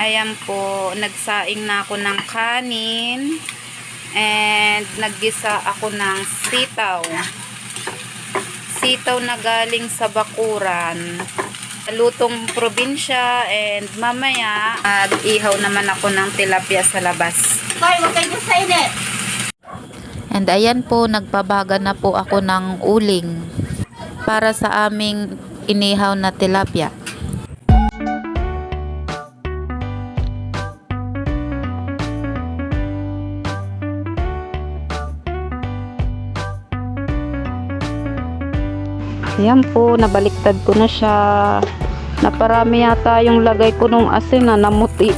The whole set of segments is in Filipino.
Ayan po, nagsaing na ako ng kanin. And naggisa ako ng sitaw. Sitaw na galing sa bakuran. Lutong probinsya and mamaya mag-ihaw naman ako ng tilapia sa labas. Hoy, huwag kayo sa init. And ayan po, nagpabaga na po ako ng uling para sa aming inihaw na tilapia. Ayan po, nabaliktad ko na siya. Naparami yata yung lagay ko nung asin na namuti.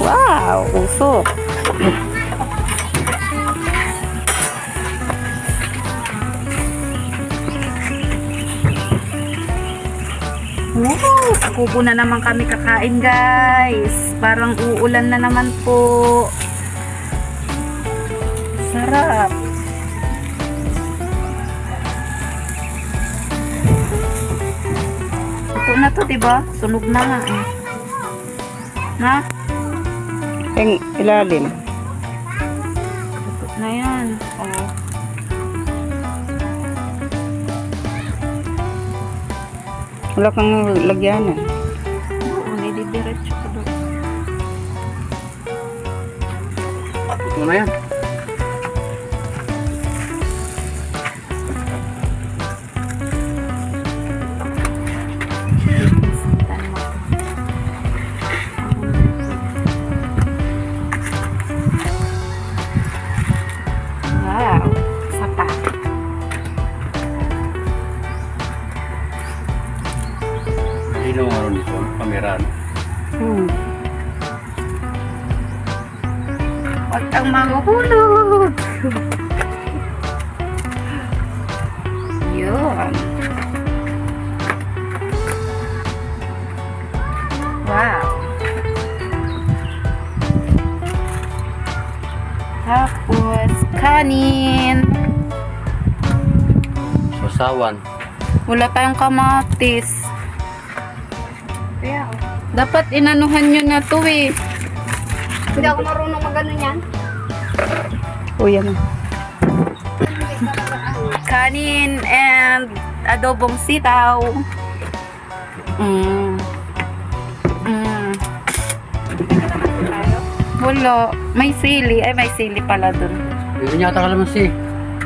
Wow, usok. Wow, kubo na naman kami kakain guys. Parang uulan na naman po. Sarap. Ito na to, diba? Sunog na nga eh. Na? Yung ilalim. Na yan. Oh. Wala kang lagyanan. Doon, ididiretso ko doon. Ito na yan. Sapa. Malinaw ano nito, kamera. no? Hmm. Huwag kang mahuhulog. Yun. Kanin. Sasawan. Wala tayong kamatis. Dapat inanuhan nyo na to eh. Hindi ako marunong magano yan. O yan. Kanin and adobong sitaw. Mm. Mm. Wala. May sili. Ay, may sili pala dun. Hindi niya ata kalamansi.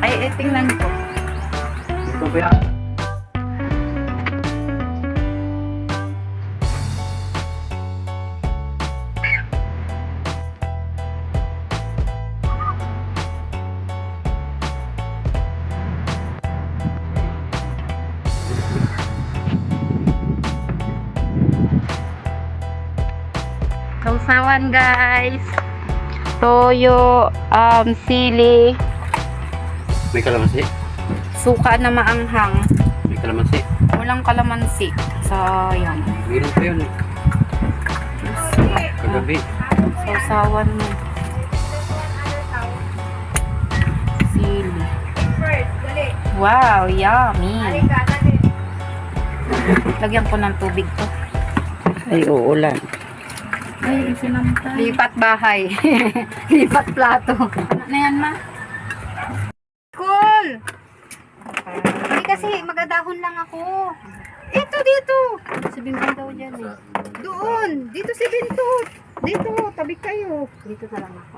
Ay, eh, tingnan ko. Ito ba yan? Sausawan, guys. Toyo, um, sili, May kalamansi. suka na maanghang. May kalamansi. Walang kalamansi. Sayang. Meron pa yun. Kagabi. Sausawan mo. Sili. Wow, yummy. Lagyan ko ng tubig to. Ay, uulan. Ay, sinamta. Lipat bahay. Lipat plato. Ano na yan, ma? Cool! Hindi kasi magadahon lang ako. Ito dito. Si Bimbing daw dyan eh. Doon. Dito si Bintot. Dito. Tabi kayo. Dito na lang ako.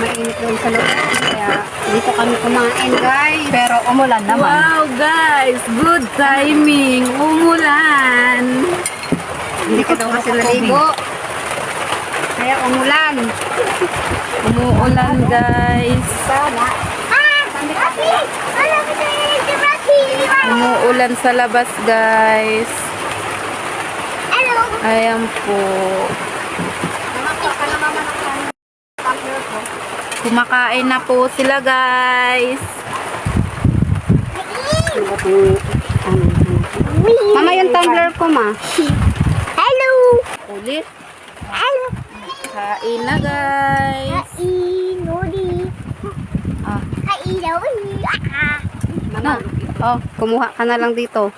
Mainit doon sa loob. Kaya dito kami kumain guys. Pero umulan naman. Wow, guys! Good timing! Umulan! Hindi ka daw kasi naligo. Kaya umulan. Umuulan, guys. Sana. Ah! Rocky! Umuulan sa labas, guys. Ayan po. Kumakain na po sila, guys. Mama, yung tumbler ko, ma. Ulit. Hello! Kain na, guys. Inodi. Ah, Kailaw. Ah. na. Oh, Kumuha ka na lang dito.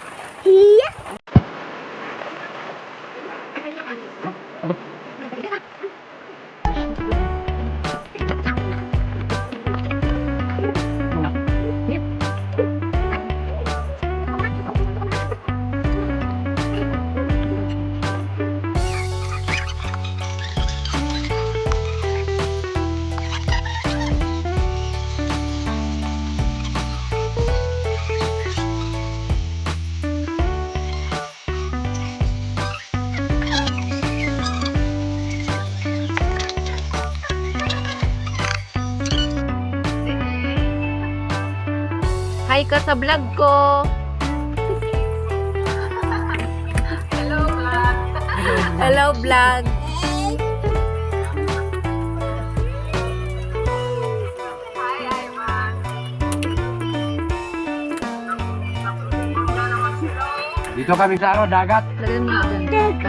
Ka sa vlog ko. Hello vlog. Dito kami sa ano, dagat. Lagyan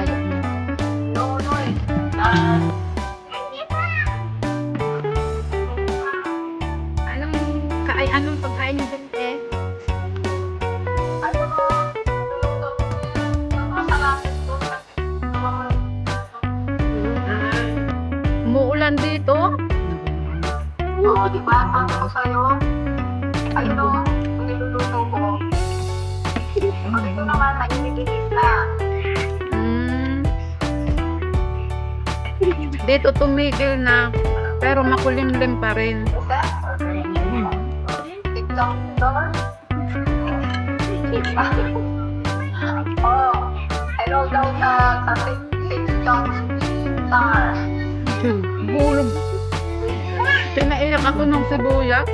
Umuulan dito? Oo, di ba? Sabi ko sa'yo. Ayun o, niluluto ko. Ito naman, nainitilis na. Mm. Dito tumigil na, pero makulimlim pa rin. TikTok store. Oh, hello daw sa sa Tik- TikTok star. Bulog. Pinaiyak ako ng sibuyas.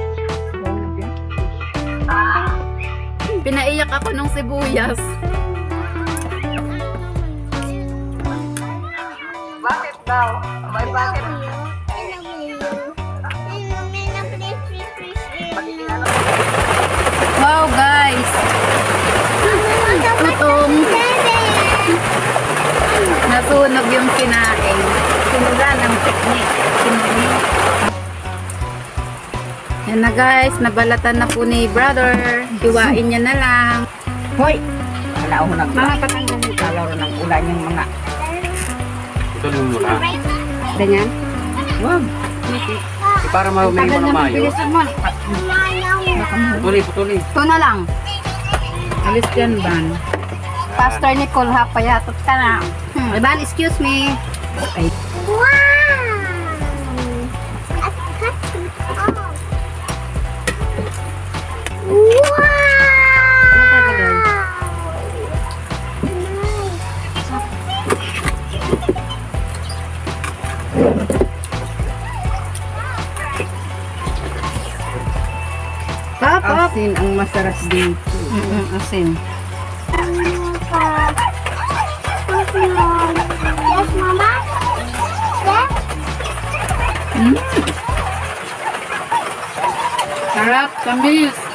Pinaiyak ako ng sibuyas. bakit daw? May bakit? Wow, guys! Gutom. Nasunog yung kinain. Sinula ng teknik. Sinuli. Yan na guys, nabalatan na po ni brother. Hiwain niya na lang. Hoy! Wala ako nang Mga patanggal nito. kalaro ng ulan yung mga Ito yung mura. Ganyan. wag. Eh, Para ma- may Tagal mga naman mayo. bilisan mo. Putuli, putuli. Ito na lang. Alis dyan, Van. Pastor Nicole, ha, payatot ka na. Hmm. Iban, excuse me. Ano talaga? Papa. Asin ang masarap dito. Mm-mm, asin. Sarap, tamis.